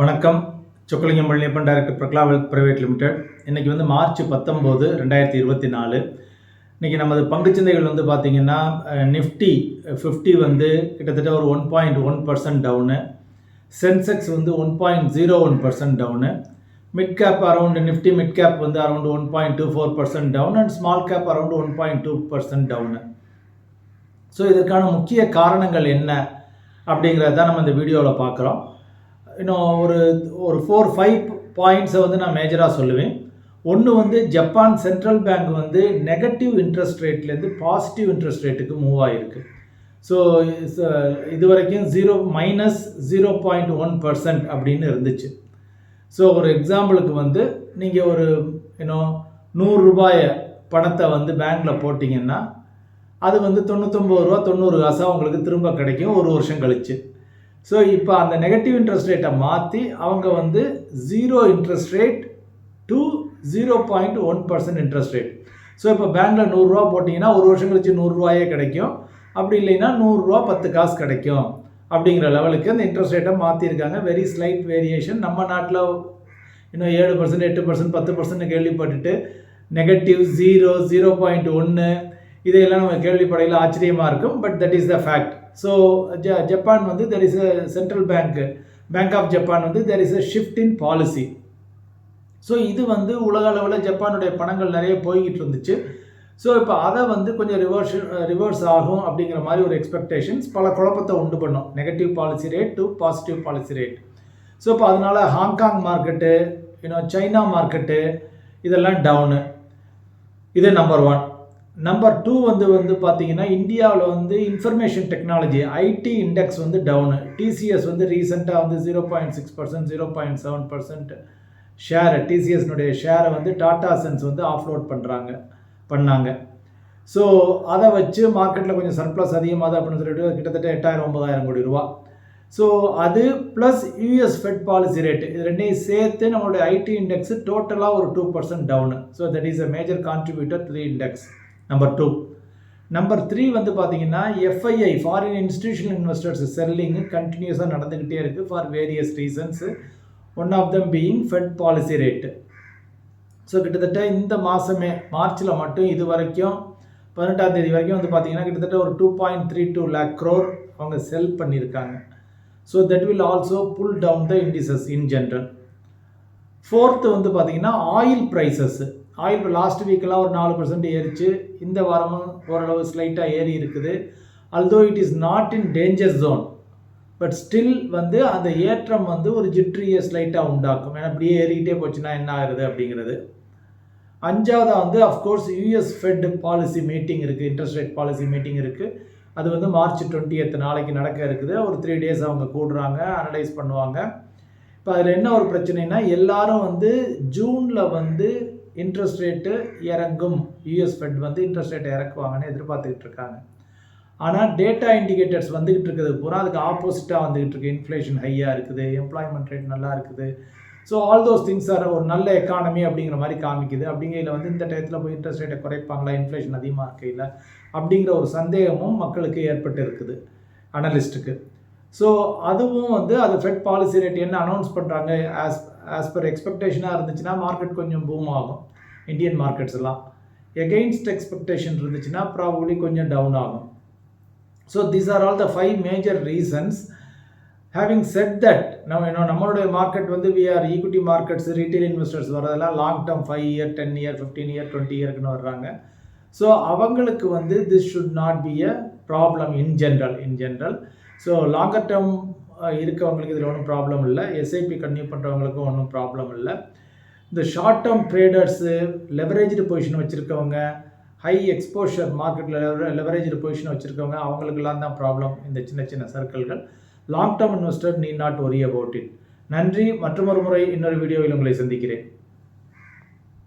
வணக்கம். Chockalingam Palaniappan director Prakala wealth private limited இன்னைக்கு வந்து மார்ச் பத்தொம்போது ரெண்டாயிரத்தி இருபத்தி நாலு. இன்றைக்கி நமது பங்குச்சந்தைகள் வந்து பார்த்திங்கன்னா நிஃப்டி ஃபிஃப்டி வந்து கிட்டத்தட்ட ஒரு one point one percent down Sensex வந்து one point zero one percent down mid cap around Nifty mid cap வந்து around one point two four percent down and small cap around one point two percent down so இதற்கான முக்கிய காரணங்கள் என்ன அப்படிங்கிறத தான் நம்ம இந்த வீடியோவில் பார்க்குறோம். இன்னும் ஒரு ஒரு ஃபோர் ஃபைவ் பாயிண்ட்ஸை வந்து நான் மேஜராக சொல்லுவேன். ஒன்று வந்து ஜப்பான் சென்ட்ரல் பேங்க் வந்து நெகட்டிவ் இன்ட்ரெஸ்ட் ரேட்லேருந்து பாசிட்டிவ் இன்ட்ரெஸ்ட் ரேட்டுக்கு மூவ் ஆகிருக்கு ஸோ இது வரைக்கும் zero minus zero point one percent அப்படின்னு இருந்துச்சு. ஸோ ஒரு எக்ஸாம்பிளுக்கு வந்து நீங்கள் ஒரு இன்னும் நூறுரூபாய பணத்தை வந்து பேங்க்கில் போட்டிங்கன்னா அது வந்து தொண்ணூத்தொம்பது ரூபா தொண்ணூறு காசாக உங்களுக்கு திரும்ப கிடைக்கும். ஒரு வருஷம் கழிச்சு. ஸோ இப்போ அந்த நெகட்டிவ் இன்ட்ரெஸ்ட் ரேட்டை மாற்றி அவங்க வந்து zero interest rate to zero point one percent interest rate so இப்போ பேங்க்கில் நூறுரூவா போட்டிங்கன்னா ஒரு வருஷம் கழிச்சு நூறுரூவாயே கிடைக்கும். அப்படி இல்லைன்னா நூறுரூவா பத்து காசு கிடைக்கும் அப்படிங்கிற லெவலுக்கு அந்த இன்ட்ரெஸ்ட் ரேட்டை மாற்றிருக்காங்க வெரி ஸ்லைட் வேரியேஷன் நம்ம நாட்டில் இன்னும் ஏழு பர்சன்ட் எட்டு பர்சன்ட் பத்து பர்சன்ட் கேள்விப்பட்டுட்டு நெகட்டிவ் ஜீரோ ஜீரோ பாயிண்ட் ஒன்று இதையெல்லாம் நம்ம கேள்விப்படையில் ஆச்சரியமாக இருக்கும் but that is the fact so ஜ ஜப்பான் வந்து there is a central bank bank of Japan வந்து there is a shift in policy so இது வந்து உலக அளவில் ஜப்பானுடைய பணங்கள் நிறைய போய்கிட்டு இருந்துச்சு. ஸோ இப்போ அதை வந்து கொஞ்சம் ரிவர்ஸ் ரிவர்ஸ் ஆகும் அப்படிங்கிற மாதிரி ஒரு எக்ஸ்பெக்டேஷன்ஸ் பல குழப்பத்தை உண்டு பண்ணும். Negative policy rate to positive policy rate so இப்போ அதனால் ஹாங்காங் மார்க்கெட்டு இன்னும் சைனா மார்க்கெட்டு இதெல்லாம் டவுனு இது நம்பர் ஒன் நம்பர் டூ வந்து வந்து பார்த்தீங்கன்னா இந்தியாவில் வந்து இன்ஃபர்மேஷன் டெக்னாலஜி ஐடி இண்டெக்ஸ் வந்து டவுனு டிசிஎஸ் வந்து ரீசெண்டாக வந்து zero point six percent zero point seven percent ஷேரை டிசிஎஸ்னுடைய ஷேரை வந்து டாடா சென்ஸ் வந்து ஆஃப்லோட் பண்ணுறாங்க பண்ணாங்க. ஸோ அதை வச்சு மார்க்கெட்டில் கொஞ்சம் சர்ப்ளஸ் அதிகமாக அப்படின்னு சொல்லிட்டு கிட்டத்தட்ட எட்டாயிரம் ஒன்பதாயிரம் கோடி ரூபா. ஸோ அது plus US Fed policy rate இது ரெண்டையும் சேர்த்து நம்மளுடைய ஐடி இண்டெக்ஸ் டோட்டலாக ஒரு two percent down so that is a major contributor three index number two number three வந்து பார்த்தீங்கன்னா FII foreign institutional investors selling கண்டினியூஸாக நடந்துக்கிட்டே இருக்குது for various reasons one of them being Fed policy rate so கிட்டத்தட்ட இந்த மாதமே மார்ச்சில் மட்டும் இது வரைக்கும் பதினெட்டாம் தேதி வரைக்கும் வந்து பார்த்தீங்கன்னா கிட்டத்தட்ட ஒரு two point three two lakh crore அவங்க செல் பண்ணியிருக்காங்க. So that will also pull down the indices in general fourth வந்து பார்த்தீங்கன்னா ஆயில் ப்ரைஸஸ்ஸு ஆயில் லாஸ்ட் வீக்கெல்லாம் ஒரு நாலு பர்சன்ட் ஏறிச்சு. இந்த வாரமும் ஓரளவு ஸ்லைட்டாக ஏறி இருக்குது. Although it is not in danger zone but still வந்து அந்த ஏற்றம் வந்து ஒரு ஜிட்ரியை ஸ்லைட்டாக உண்டாக்கும். ஏன்னா அப்படியே ஏறிக்கிட்டே போச்சுன்னா என்ன ஆகுது அப்படிங்கிறது. அஞ்சாவதாக வந்து of course US Fed policy meeting இருக்குது இன்ட்ரெஸ்ட் ரேட் பாலிசி மீட்டிங் இருக்குது அது வந்து மார்ச் டுவெண்ட்டி எத்து நாளைக்கு நடக்க இருக்குது. ஒரு த்ரீ டேஸ் அவங்க கூடுறாங்க அனலைஸ் பண்ணுவாங்க. இப்போ அதில் என்ன ஒரு பிரச்சனைனா எல்லாரும் வந்து ஜூனில் வந்து இன்ட்ரெஸ்ட் ரேட்டு இறங்கும். யூஎஸ் ஃபெட் வந்து இன்ட்ரெஸ்ட் ரேட்டை இறக்குவாங்கன்னு எதிர்பார்த்துக்கிட்டு இருக்காங்க. ஆனால் டேட்டா இண்டிகேட்டர்ஸ் வந்துக்கிட்டு இருக்குது. பூரா அதுக்கு ஆப்போசிட்டாக வந்துக்கிட்டு இருக்கு. இன்ஃப்ளேஷன் ஹையாக இருக்குது. எம்ப்ளாய்மெண்ட் ரேட் நல்லா இருக்குது. So all those things are ஒரு நல்ல எக்கானமி அப்படிங்கிற மாதிரி காமிக்குது. அப்படிங்கையில் வந்து இந்த டயத்தில் போய் இன்ட்ரெஸ்ட் ரேட்டை குறைப்பாங்களா? இன்ஃப்ளேஷன் அதிகமாக இருக்கையில் அப்படிங்கிற ஒரு சந்தேகமும் மக்களுக்கு ஏற்பட்டு இருக்குது. அனலிஸ்ட்டுக்கு ஸோ அதுவும் வந்து அது ஃபெட் பாலிசி ரேட் என்ன அனௌன்ஸ் பண்ணுறாங்க ஆஸ் ஆஸ் பர் எக்ஸ்பெக்டேஷனாக இருந்துச்சுன்னா மார்க்கெட் கொஞ்சம் பூம் ஆகும். இந்தியன் மார்க்கெட்ஸ் எல்லாம். எகெயின்ஸ்ட் எக்ஸ்பெக்டேஷன் இருந்துச்சுன்னா ப்ராபப்ளி கொஞ்சம் டவுன் ஆகும். So these are all the five major reasons having said that நம்ம இன்னும் நம்மளுடைய மார்க்கெட் வந்து we are equity markets retail investors வரதெல்லாம் long term five year ten year fifteen year twenty இயர்க்குன்னு வர்றாங்க. So அவங்களுக்கு வந்து this should not be a problem in general in general so longer term இருக்கவங்களுக்கு இதில் ஒன்றும் ப்ராப்ளம் இல்லை. SIP கன்யூ பண்ணுறவங்களுக்கும் ஒன்றும் problem இல்லை. இந்த short term traders leveraged position வச்சுருக்கவங்க ஹை எக்ஸ்போஷர் மார்க்கெட்டில் லெவரேஜ்டு பொசிஷன் வச்சுருக்கவங்க அவங்களுக்கெல்லாம் தான் ப்ராப்ளம் இந்த சின்ன சின்ன சர்க்கிள்கள் long term investor need not worry about it நன்றி. மற்றொரு முறை இன்னொரு வீடியோவில் உங்களை சந்திக்கிறேன்.